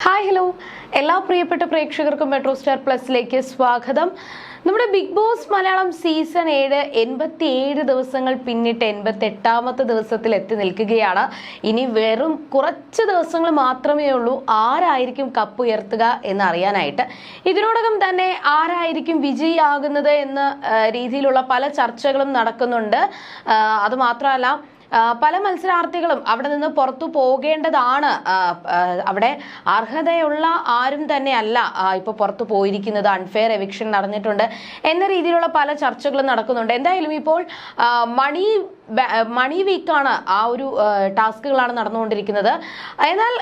Hi hello എല്ലാ പ്രിയപ്പെട്ട പ്രേക്ഷകർക്കും മെട്രോ സ്റ്റാർ പ്ലസിലേക്ക് സ്വാഗതം. നമ്മുടെ ബിഗ് ബോസ് മലയാളം സീസൺ ഏഴ് എൺപത്തി ഏഴ് ദിവസങ്ങൾ പിന്നിട്ട് എൺപത്തി എട്ടാമത്തെ ദിവസത്തിൽ എത്തി നിൽക്കുകയാണ്. ഇനി വെറും കുറച്ച് ദിവസങ്ങൾ മാത്രമേ ഉള്ളൂ. ആരായിരിക്കും കപ്പ് ഉയർത്തുക എന്നറിയാനായിട്ട് ഇതിനോടകം തന്നെ ആരായിരിക്കും വിജയിയാകുന്നത് എന്ന രീതിയിലുള്ള പല ചർച്ചകളും നടക്കുന്നുണ്ട്. അതുമാത്രമല്ല പല മത്സരാർത്ഥികളും അവിടെ നിന്ന് പുറത്തു പോകേണ്ടതാണ്. അവിടെ അർഹതയുള്ള ആരും തന്നെ അല്ല ഇപ്പോൾ പുറത്തു പോയിരിക്കുന്നത്. അൺഫെയർ എവിക്ഷൻ നടന്നിട്ടുണ്ട്. എന്ന രീതിയിലുള്ള പല ചർച്ചകളും നടക്കുന്നുണ്ട്. എന്തായാലും ഇപ്പോൾ മണി മണി വീക്കാണ് ആ ഒരു ടാസ്കുകളാണ് നടന്നുകൊണ്ടിരിക്കുന്നത്. എന്നാൽ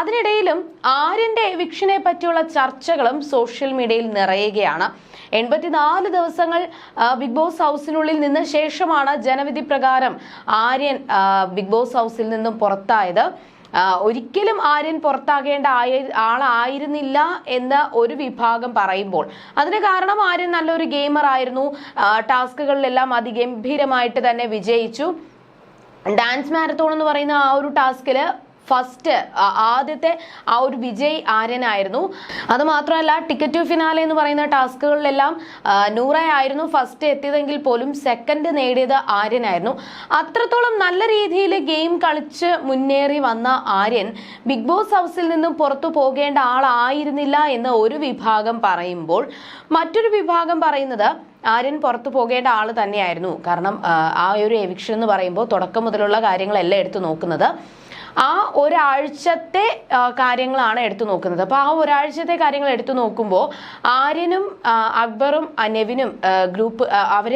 അതിനിടയിലും ആര്യന്റെ എവിക്ഷനെ പറ്റിയുള്ള ചർച്ചകളും സോഷ്യൽ മീഡിയയിൽ നിറയുകയാണ്. എൺപത്തിനാല് ദിവസങ്ങൾ ബിഗ് ബോസ് ഹൗസിനുള്ളിൽ നിന്ന ശേഷമാണ് ജനവിധി പ്രകാരം ആര്യൻ ബിഗ് ബോസ് ഹൗസിൽ നിന്നും പുറത്തായത്. ഒരിക്കലും ആര്യൻ പുറത്താകേണ്ട ആയ ആളായിരുന്നില്ല എന്ന് ഒരു വിഭാഗം പറയുമ്പോൾ. അതിന് കാരണം ആര്യൻ നല്ലൊരു ഗെയിമർ ആയിരുന്നു. ടാസ്കുകളിലെല്ലാം അതിഗംഭീരമായിട്ട് തന്നെ വിജയിച്ചു. ഡാൻസ് മാരത്തോൺ എന്ന് പറയുന്ന ആ ഒരു ടാസ്കിൽ ഫസ്റ്റ് ആദ്യത്തെ ആ ഒരു വിജയ് ആര്യനായിരുന്നു. അത് മാത്രമല്ല ടിക്കറ്റ് ടു ഫിനാലെ എന്ന് പറയുന്ന ടാസ്കുകളിലെല്ലാം നൂറ ആയിരുന്നു ഫസ്റ്റ് എത്തിയതെങ്കിൽ പോലും സെക്കൻഡ് നേടിയത് ആര്യനായിരുന്നു. അത്രത്തോളം നല്ല രീതിയിൽ ഗെയിം കളിച്ച് മുന്നേറി വന്ന ആര്യൻ ബിഗ് ബോസ് ഹൗസിൽ നിന്നും പുറത്തു പോകേണ്ട ആളായിരുന്നില്ല എന്ന് ഒരു വിഭാഗം പറയുമ്പോൾ മറ്റൊരു വിഭാഗം പറയുന്നത് ആര്യൻ പുറത്തു പോകേണ്ട ആൾ തന്നെയായിരുന്നു. കാരണം ആ, ഒരു എവിക്ഷൻ എന്ന് പറയുമ്പോൾ തുടക്കം മുതലുള്ള കാര്യങ്ങളെല്ലാം എടുത്തു നോക്കുന്നത്. ആ ഒരാഴ്ചത്തെ കാര്യങ്ങളാണ് എടുത്തു നോക്കുന്നത്. അപ്പോൾ ആ ഒരാഴ്ചത്തെ കാര്യങ്ങൾ എടുത്തു നോക്കുമ്പോൾ ആര്യനും അക്ബറും നെവിനും ഗ്രൂപ്പ് അവർ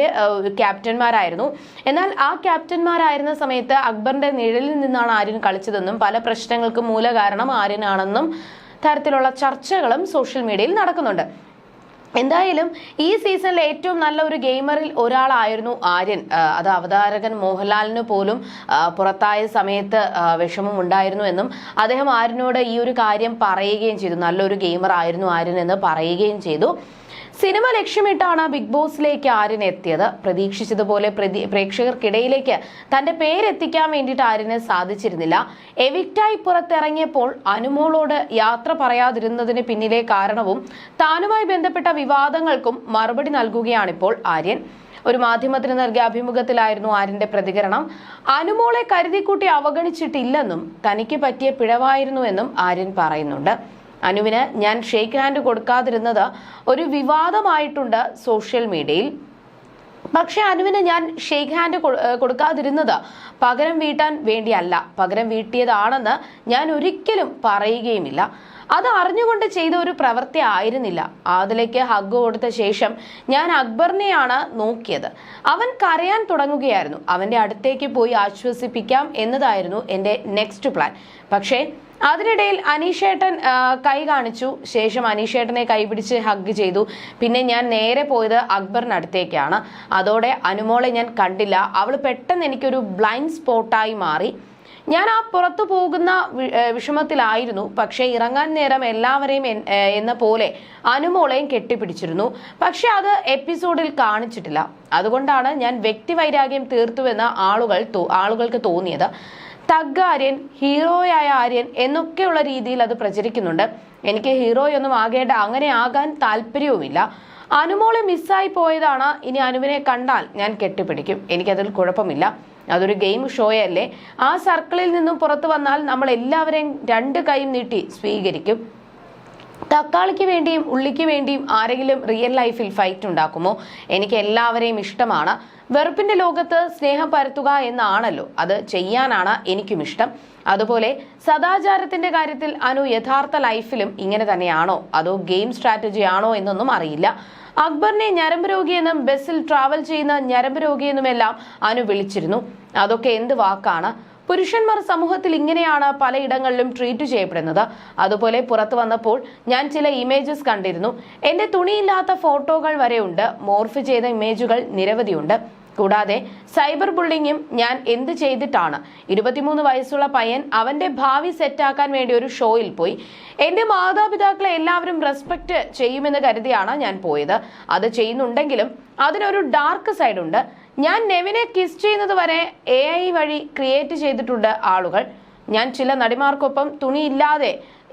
ക്യാപ്റ്റന്മാരായിരുന്നു. എന്നാൽ ആ ക്യാപ്റ്റന്മാരായിരുന്ന സമയത്ത് അക്ബറിന്റെ നിഴലിൽ നിന്നാണ് ആര്യൻ കളിച്ചതെന്നും പല പ്രശ്നങ്ങൾക്കും മൂലകാരണം ആര്യനാണെന്നും തരത്തിലുള്ള ചർച്ചകളും സോഷ്യൽ മീഡിയയിൽ നടക്കുന്നുണ്ട്. എന്തായാലും ഈ സീസണിൽ ഏറ്റവും നല്ല ഒരു ഗെയിമറിൽ ഒരാളായിരുന്നു ആര്യൻ. അത് അവതാരകൻ മോഹൻലാലിന് പോലും പുറത്തായ സമയത്ത് വിഷമം ഉണ്ടായിരുന്നു എന്നും അദ്ദേഹം ആര്യനോട് ഈ ഒരു കാര്യം പറയുകയും ചെയ്തു. നല്ലൊരു ഗെയിമർ ആയിരുന്നു ആര്യൻ എന്ന് പറയുകയും ചെയ്തു. സിനിമ ലക്ഷ്യമിട്ടാണ് ബിഗ് ബോസിലേക്ക് ആര്യൻ എത്തിയത്. പ്രതീക്ഷിച്ചതുപോലെ പ്രേക്ഷകർക്കിടയിലേക്ക് തന്റെ പേരെത്തിക്കാൻ വേണ്ടിയിട്ട് ആര്യന് സാധിച്ചിരുന്നില്ല. എവിക്റ്റായി പുറത്തിറങ്ങിയപ്പോൾ അനുമോളോട് യാത്ര പറയാതിരുന്നതിന് പിന്നിലെ കാരണവും താനുമായി ബന്ധപ്പെട്ട വിവാദങ്ങൾക്കും മറുപടി നൽകുകയാണിപ്പോൾ ആര്യൻ. ഒരു മാധ്യമത്തിന് നൽകിയ അഭിമുഖത്തിലായിരുന്നു ആര്യന്റെ പ്രതികരണം. അനുമോളെ കരുതിക്കൂട്ടി അവഗണിച്ചിട്ടില്ലെന്നും തനിക്ക് പറ്റിയ പിഴവായിരുന്നുവെന്നും ആര്യൻ പറയുന്നുണ്ട്. അനുവിന് ഞാൻ ഷേക്ക് ഹാൻഡ് കൊടുക്കാതിരുന്നത് ഒരു വിവാദമായിട്ടുണ്ട് സോഷ്യൽ മീഡിയയിൽ പക്ഷേ അനുവിന് ഞാൻ ഷേക്ക് ഹാൻഡ് കൊടുക്കാതിരുന്നത് പകരം വീട്ടാൻ വേണ്ടിയല്ല. പകരം വീട്ടിയതാണെന്ന് ഞാൻ ഒരിക്കലും പറയുകയുമില്ല. അത് അറിഞ്ഞുകൊണ്ട് ചെയ്ത ഒരു പ്രവൃത്തി ആയിരുന്നില്ല. ആദിലേക്ക് ഹഗ് കൊടുത്ത ശേഷം ഞാൻ അക്ബറിനെയാണ് നോക്കിയത്. അവൻ കരയാൻ തുടങ്ങുകയായിരുന്നു. അവന്റെ അടുത്തേക്ക് പോയി ആശ്വസിപ്പിക്കാം എന്നതായിരുന്നു എന്റെ നെക്സ്റ്റ് പ്ലാൻ പക്ഷേ അതിനിടയിൽ അനീഷേട്ടൻ കൈ കാണിച്ചു. ശേഷം അനീഷേട്ടനെ കൈപിടിച്ച് ഹഗ് ചെയ്തു. പിന്നെ ഞാൻ നേരെ പോയത് അക്ബറിനടുത്തേക്കാണ്. അതോടെ അനുമോളെ ഞാൻ കണ്ടില്ല. അവൾ പെട്ടെന്ന് എനിക്കൊരു ബ്ലൈൻഡ് സ്പോട്ടായി മാറി. ഞാൻ ആ പുറത്തു പോകുന്ന വിഷമത്തിലായിരുന്നു. പക്ഷേ ഇറങ്ങാൻ നേരം എല്ലാവരെയും എന്ന പോലെ അനുമോളെയും കെട്ടിപ്പിടിച്ചിരുന്നു. പക്ഷെ അത് എപ്പിസോഡിൽ കാണിച്ചിട്ടില്ല. അതുകൊണ്ടാണ് ഞാൻ വ്യക്തിവൈരാഗ്യം തീർത്തുവെന്ന് ആളുകൾ ആളുകൾക്ക് തോന്നിയത്. തഗ് ആര്യൻ ഹീറോയായ ആര്യൻ എന്നൊക്കെയുള്ള രീതിയിൽ അത് പ്രചരിക്കുന്നുണ്ട്. എനിക്ക് ഹീറോയൊന്നും ആകേണ്ട അങ്ങനെ ആകാൻ താല്പര്യവുമില്ല. അനുമോളെ മിസ്സായി പോയതാണ്. ഇനി അനുവിനെ കണ്ടാൽ ഞാൻ കെട്ടിപ്പിടിക്കും. എനിക്കതിൽ കുഴപ്പമില്ല. അതൊരു ഗെയിം ഷോയല്ലേ. ആ സർക്കിളിൽ നിന്നും പുറത്തു വന്നാൽ നമ്മൾ എല്ലാവരെയും രണ്ട് കൈയും നീട്ടി സ്വീകരിക്കും. തക്കാളിക്ക് വേണ്ടിയും ഉള്ളിക്ക് വേണ്ടിയും ആരെങ്കിലും റിയൽ ലൈഫിൽ ഫൈറ്റ് ഉണ്ടാക്കുമോ? എനിക്ക് എല്ലാവരെയും ഇഷ്ടമാണ്. വെറുപ്പിന്റെ ലോകത്ത് സ്നേഹം പരത്തുക എന്നാണല്ലോ. അത് ചെയ്യാനാണ് എനിക്കും ഇഷ്ടം. അതുപോലെ സദാചാരത്തിന്റെ കാര്യത്തിൽ അനു യഥാർത്ഥ ലൈഫിലും ഇങ്ങനെ തന്നെയാണോ? അതോ ഗെയിം സ്ട്രാറ്റജി ആണോ എന്നൊന്നും അറിയില്ല. അക്ബറിനെ ഞരമ്പ് രോഗിയെന്നും ബസ്സിൽ ട്രാവൽ ചെയ്യുന്ന ഞരമ്പ് രോഗിയെന്നുമെല്ലാം അനു വിളിച്ചിരുന്നു. അതൊക്കെ എന്ത് വാക്കാണ്? പുരുഷന്മാർ സമൂഹത്തിൽ ഇങ്ങനെയാണ് പലയിടങ്ങളിലും ട്രീറ്റ് ചെയ്യപ്പെടുന്നത്. അതുപോലെ പുറത്തു വന്നപ്പോൾ ഞാൻ ചില ഇമേജസ് കണ്ടിരുന്നു. എന്റെ തുണിയില്ലാത്ത ഫോട്ടോകൾ വരെ ഉണ്ട് മോർഫ് ചെയ്ത ഇമേജുകൾ നിരവധിയുണ്ട്. കൂടാതെ സൈബർ ബുള്ളിങ്ങും ഞാൻ എന്ത് ചെയ്തിട്ടാണ്? ഇരുപത്തിമൂന്ന് വയസ്സുള്ള പയ്യൻ അവന്റെ ഭാവി സെറ്റാക്കാൻ വേണ്ടി ഒരു ഷോയിൽ പോയി. എന്റെ മാതാപിതാക്കളെ എല്ലാവരും റെസ്പെക്ട് ചെയ്യുമെന്ന് കരുതിയാണ് ഞാൻ പോയത്. അത് ചെയ്യുന്നുണ്ടെങ്കിലും അതിനൊരു ഡാർക്ക് സൈഡ് ഉണ്ട് ഞാൻ നെവിനെ കിസ് ചെയ്യുന്നത് വരെ എ ഐ വഴി ക്രിയേറ്റ് ചെയ്തിട്ടുണ്ട് ആളുകൾ. ഞാൻ ചില നടിമാർക്കൊപ്പം തുണിയില്ലാതെ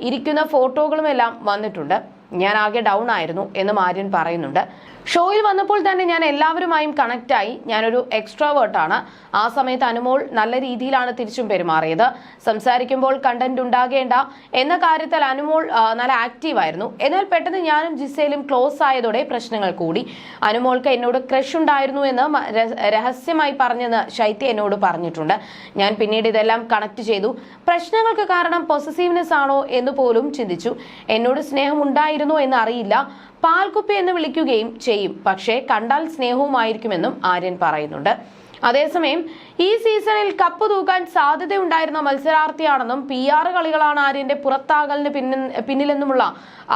ഇരിക്കുന്ന ഫോട്ടോകളുമെല്ലാം വന്നിട്ടുണ്ട്. ഞാൻ ആകെ ഡൗൺ ആയിരുന്നു എന്ന് ആര്യൻ പറയുന്നുണ്ട്. ഷോയിൽ വന്നപ്പോൾ തന്നെ ഞാൻ എല്ലാവരുമായും കണക്റ്റായി ഞാനൊരു എക്സ്ട്രാവേർട്ടാണ് ആ സമയത്ത് അനുമോൾ നല്ല രീതിയിലാണ് തിരിച്ചും പെരുമാറിയത്. സംസാരിക്കുമ്പോൾ കണ്ടന്റ് ഉണ്ടാകേണ്ട എന്ന കാര്യത്തിൽ അനുമോൾ നല്ല ആക്റ്റീവായിരുന്നു എന്നാൽ പെട്ടെന്ന് ഞാനും ജിസയിലും ക്ലോസ് ആയതോടെ പ്രശ്നങ്ങൾ കൂടി. അനുമോൾക്ക് എന്നോട് ക്രഷ് ഉണ്ടായിരുന്നു എന്ന് രഹസ്യമായി പറഞ്ഞെന്ന് ശൈത്യ എന്നോട് പറഞ്ഞിട്ടുണ്ട്. ഞാൻ പിന്നീട് ഇതെല്ലാം കണക്ട് ചെയ്തു. പ്രശ്നങ്ങൾക്ക് കാരണം പൊസസീവ്നെസ് ആണോ എന്ന് പോലും ചിന്തിച്ചു. എന്നോട് സ്നേഹം ഉണ്ടായിരുന്നോ എന്ന് അറിയില്ല പാൽക്കുപ്പി എന്ന് വിളിക്കുകയും ചെയ്യും. പക്ഷേ കണ്ടാൽ സ്നേഹവുമായിരിക്കുമെന്നും ആര്യൻ പറയുന്നുണ്ട്. അതേസമയം ഈ സീസണിൽ കപ്പ് തൂക്കാൻ സാധ്യതയുണ്ടായിരുന്ന മത്സരാർത്ഥിയാണെന്നും പി ആർ കളികളാണ് ആര്യന്റെ പുറത്താകലിന് പിന്നിലെന്നുമുള്ള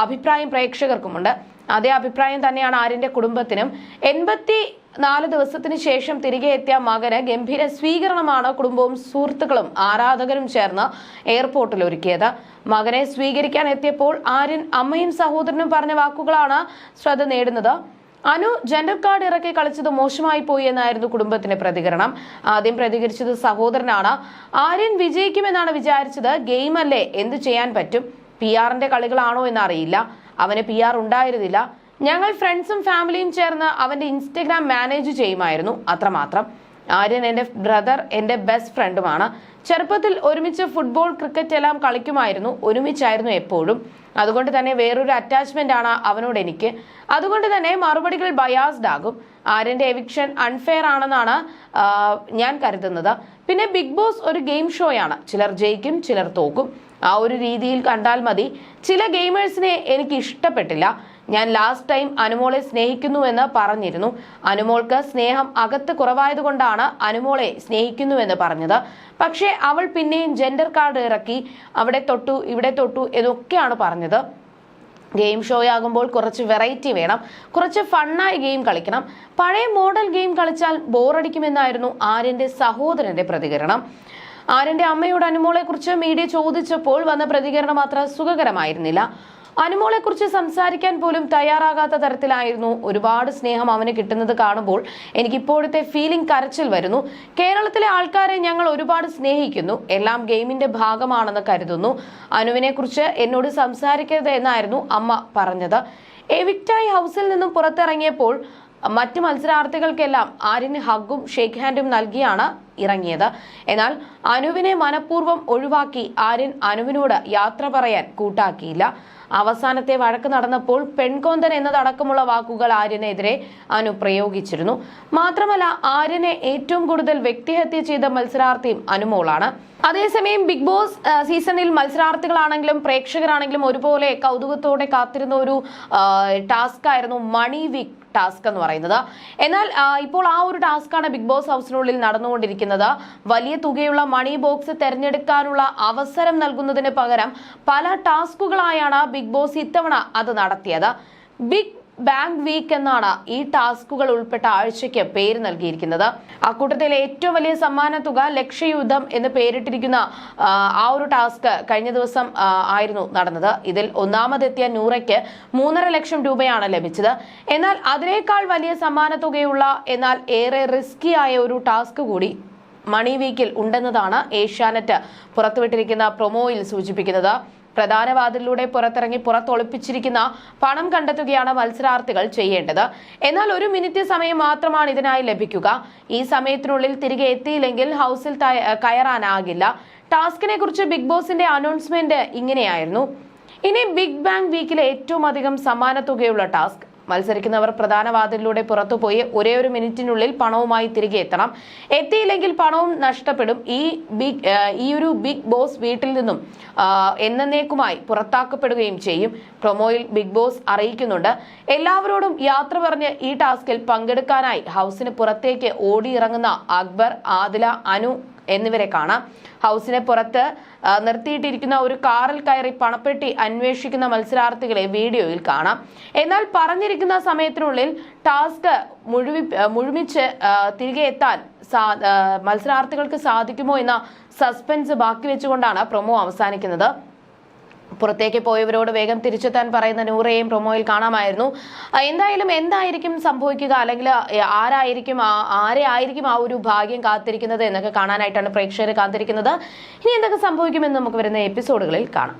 അഭിപ്രായം പ്രേക്ഷകർക്കുമുണ്ട്. അതേ അഭിപ്രായം തന്നെയാണ് ആര്യന്റെ കുടുംബത്തിനും. എൺപത്തി നാല് ദിവസത്തിന് ശേഷം തിരികെ എത്തിയ മകന് ഗംഭീര സ്വീകരണമാണ് കുടുംബവും സുഹൃത്തുക്കളും ആരാധകരും ചേർന്ന് എയർപോർട്ടിൽ ഒരുക്കിയത്. മകനെ സ്വീകരിക്കാൻ എത്തിയപ്പോൾ ആര്യൻ അമ്മയും സഹോദരനും പറഞ്ഞ വാക്കുകളാണ് ശ്രദ്ധ നേടുന്നത്. അനു ജെൻഡർ കാർഡ് ഇറക്കി കളിച്ചത് മോശമായി പോയി എന്നായിരുന്നു കുടുംബത്തിന്റെ പ്രതികരണം. ആദ്യം പ്രതികരിച്ചത് സഹോദരനാണ്. ആര്യൻ വിജയിക്കുമെന്നാണ് വിചാരിച്ചത്. ഗെയിം അല്ലേ എന്തു ചെയ്യാൻ പറ്റും? പി ആറിന്റെ കളികളാണോ എന്നറിയില്ല. അവന് പി ആർ ഉണ്ടായിരുന്നില്ല. ഞങ്ങൾ ഫ്രണ്ട്സും ഫാമിലിയും ചേർന്ന് അവന്റെ ഇൻസ്റ്റഗ്രാം മാനേജ് ചെയ്യുമായിരുന്നു. അത്രമാത്രം. ആര്യൻ എന്റെ ബ്രദർ എന്റെ ബെസ്റ്റ് ഫ്രണ്ടുമാണ് ചെറുപ്പത്തിൽ ഒരുമിച്ച് ഫുട്ബോൾ ക്രിക്കറ്റ് എല്ലാം കളിക്കുമായിരുന്നു. ഒരുമിച്ചായിരുന്നു എപ്പോഴും. അതുകൊണ്ട് തന്നെ വേറൊരു അറ്റാച്ച്മെന്റ് ആണ് അവനോട് എനിക്ക്. അതുകൊണ്ട് തന്നെ മറുപടികൾ ബയാസ്ഡ് ആകും. ആര്യന്റെ എവിക്ഷൻ അൺഫെയർ ആണെന്നാണ് ഞാൻ കരുതുന്നത്. പിന്നെ ബിഗ് ബോസ് ഒരു ഗെയിം ഷോയാണ് ചിലർ ജയിക്കും ചിലർ തോക്കും. ആ ഒരു രീതിയിൽ കണ്ടാൽ മതി. ചില ഗെയിമേഴ്സിനെ എനിക്ക് ഇഷ്ടപ്പെട്ടില്ല. ഞാൻ ലാസ്റ്റ് ടൈം അനുമോളെ സ്നേഹിക്കുന്നുവെന്ന് പറഞ്ഞിരുന്നു. അനുമോൾക്ക് സ്നേഹം അകത്ത് കുറവായതുകൊണ്ടാണ് അനുമോളെ സ്നേഹിക്കുന്നുവെന്ന് പറഞ്ഞത്. പക്ഷേ അവൾ പിന്നെയും ജെൻഡർ കാർഡ് ഇറക്കി അവിടെ തൊട്ടു ഇവിടെ തൊട്ടു എന്നൊക്കെയാണ് പറഞ്ഞത്. ഗെയിം ഷോ ആകുമ്പോൾ കുറച്ച് വെറൈറ്റി വേണം. കുറച്ച് ഫണ്ണായ ഗെയിം കളിക്കണം. പഴയ മോഡൽ ഗെയിം കളിച്ചാൽ ബോറടിക്കുമെന്നായിരുന്നു ആര്യന്റെ സഹോദരന്റെ പ്രതികരണം. ആര്യന്റെ അമ്മയുടെ അനുമോളെ കുറിച്ച് മീഡിയ ചോദിച്ചപ്പോൾ വന്ന പ്രതികരണം അത്ര സുഖകരമായിരുന്നില്ല. അനുമോളെ കുറിച്ച് സംസാരിക്കാൻ പോലും തയ്യാറാകാത്ത തരത്തിലായിരുന്നു. ഒരുപാട് സ്നേഹം അവന് കിട്ടുന്നത് കാണുമ്പോൾ എനിക്ക് ഇപ്പോഴത്തെ ഫീലിംഗ് കരച്ചിൽ വരുന്നു. കേരളത്തിലെ ആൾക്കാരെ ഞങ്ങൾ ഒരുപാട് സ്നേഹിക്കുന്നു. എല്ലാം ഗെയിമിന്റെ ഭാഗമാണെന്ന് കരുതുന്നു. അനുവിനെ കുറിച്ച് എന്നോട് സംസാരിക്കരുത് എന്നായിരുന്നു അമ്മ പറഞ്ഞത്. എവിക്റ്റായി ഹൗസിൽ നിന്നും പുറത്തിറങ്ങിയപ്പോൾ മറ്റ് മത്സരാർത്ഥികൾക്കെല്ലാം ആര്യന് ഹഗ്ഗും ഷേക്ക് ഹാൻഡും നൽകിയാണ് ഇറങ്ങിയത്. എന്നാൽ അനുവിനെ മനഃപൂർവം ഒഴിവാക്കി ആര്യൻ അനുവിനോട് യാത്ര പറയാൻ കൂട്ടാക്കിയില്ല. അവസാനത്തെ വഴക്ക് നടന്നപ്പോൾ പെൺകോന്തൻ എന്നതടക്കമുള്ള വാക്കുകൾ ആര്യനെതിരെ അനു പ്രയോഗിച്ചിരുന്നു. മാത്രമല്ല ആര്യനെ ഏറ്റവും കൂടുതൽ വ്യക്തിഹത്യ ചെയ്ത മത്സരാർത്ഥിയും അനുമോളാണ്. അതേസമയം ബിഗ് ബോസ് സീസണിൽ മത്സരാർത്ഥികളാണെങ്കിലും പ്രേക്ഷകരാണെങ്കിലും ഒരുപോലെ കൗതുകത്തോടെ കാത്തിരുന്ന ഒരു ടാസ്ക് ആയിരുന്നു മണി വീക്ക് ടാസ്ക് എന്ന് പറയുന്നത്. എന്നാൽ ഇപ്പോൾ ആ ഒരു ടാസ്ക്കാണ് ബിഗ് ബോസ് ഹൗസിനുള്ളിൽ നടന്നുകൊണ്ടിരിക്കുന്നത്. വലിയ തുകയുള്ള മണി ബോക്സ് തെരഞ്ഞെടുക്കാനുള്ള അവസരം നൽകുന്നതിന് പകരം പല ടാസ്കുകളായാണ് ബിഗ് ബോസ് ഇത്തവണ അത് നടത്തിയത്. ബിഗ് ബാങ്ക് വീക്ക് എന്നാണ് ഈ ടാസ്കുകൾ ഉൾപ്പെട്ട ആഴ്ചയ്ക്ക് പേര് നൽകിയിരിക്കുന്നത്. അക്കൂട്ടത്തിലെ ഏറ്റവും വലിയ സമ്മാന തുക ലക്ഷ്യയുദ്ധം എന്ന് പേരിട്ടിരിക്കുന്ന ആ, ഒരു ടാസ്ക് കഴിഞ്ഞ ദിവസം ആയിരുന്നു നടന്നത്. ഇതിൽ ഒന്നാമതെത്തിയ നൂറയ്ക്ക് മൂന്നര ലക്ഷം രൂപയാണ് ലഭിച്ചത്. എന്നാൽ അതിനേക്കാൾ വലിയ സമ്മാന തുകയുള്ള എന്നാൽ ഏറെ റിസ്കി ആയ ഒരു ടാസ്ക് കൂടി മണി വീക്കിൽ ഉണ്ടെന്നതാണ് ഏഷ്യാനെറ്റ് പുറത്തുവിട്ടിരിക്കുന്ന പ്രൊമോയിൽ സൂചിപ്പിക്കുന്നത്. പ്രധാന വാതിലിലൂടെ പുറത്തിറങ്ങി പുറത്തൊളിപ്പിച്ചിരിക്കുന്ന പണം കണ്ടെത്തുകയാണ് മത്സരാർത്ഥികൾ ചെയ്യേണ്ടത്. എന്നാൽ ഒരു മിനിറ്റ് സമയം മാത്രമാണ് ഇതിനായി ലഭിക്കുക. ഈ സമയത്തിനുള്ളിൽ തിരികെ എത്തിയില്ലെങ്കിൽ ഹൗസിൽ കയറാനാകില്ല. ടാസ്കിനെ കുറിച്ച് ബിഗ് ബോസിന്റെ അനൗൺസ്മെന്റ് ഇങ്ങനെയായിരുന്നു. ഇനി ബിഗ് ബാങ് വീക്കിലെ ഏറ്റവും അധികം സമ്മാനത്തുകയുള്ള ടാസ്ക് മത്സരിക്കുന്നവർ പ്രധാന വാതിലിലൂടെ പുറത്തുപോയി ഒരേ ഒരു മിനിറ്റിനുള്ളിൽ പണവുമായി തിരികെ എത്തണം. എത്തിയില്ലെങ്കിൽ പണവും നഷ്ടപ്പെടും. ഈ ബിഗ് ഈ ഒരു ബിഗ് ബോസ് വീട്ടിൽ നിന്നും എന്നേക്കുമായി പുറത്താക്കപ്പെടുകയും ചെയ്യും. പ്രൊമോയിൽ ബിഗ് ബോസ് അറിയിക്കുന്നുണ്ട്. എല്ലാവരോടും യാത്ര പറഞ്ഞ് ഈ ടാസ്കിൽ പങ്കെടുക്കാനായി ഹൗസിന് പുറത്തേക്ക് ഓടിയിറങ്ങുന്ന അക്ബർ ആദില അനു എന്നിവരെ കാണാം. ഹൗസിനെ പുറത്ത് നിർത്തിയിട്ടിരിക്കുന്ന ഒരു കാറിൽ കയറി പണപ്പെട്ടി അന്വേഷിക്കുന്ന മത്സരാർത്ഥികളെ വീഡിയോയിൽ കാണാം. എന്നാൽ പറഞ്ഞിരിക്കുന്ന സമയത്തിനുള്ളിൽ ടാസ്ക് മുഴുവി മുഴുമിച്ച് തിരികെ എത്താൻ മത്സരാർത്ഥികൾക്ക് സാധിക്കുമോ എന്ന സസ്പെൻസ് ബാക്കി വെച്ചുകൊണ്ടാണ് പ്രൊമോ അവസാനിക്കുന്നത്. പുറത്തേക്ക് പോയവരോട് വേഗം തിരിച്ചെത്താൻ പറയുന്ന നൂറയെയും പ്രൊമോയിൽ കാണാമായിരുന്നു. എന്തായാലും എന്തായിരിക്കും സംഭവിക്കുക? അല്ലെങ്കിൽ ആരായിരിക്കും ആരെ ആയിരിക്കും ആ ഒരു ഭാഗ്യം കാത്തിരിക്കുന്നത് എന്നൊക്കെ കാണാനായിട്ടാണ് പ്രേക്ഷകർ കാത്തിരിക്കുന്നത്. ഇനി എന്തൊക്കെ സംഭവിക്കുമെന്ന് നമുക്ക് വരുന്ന എപ്പിസോഡുകളിൽ കാണാം.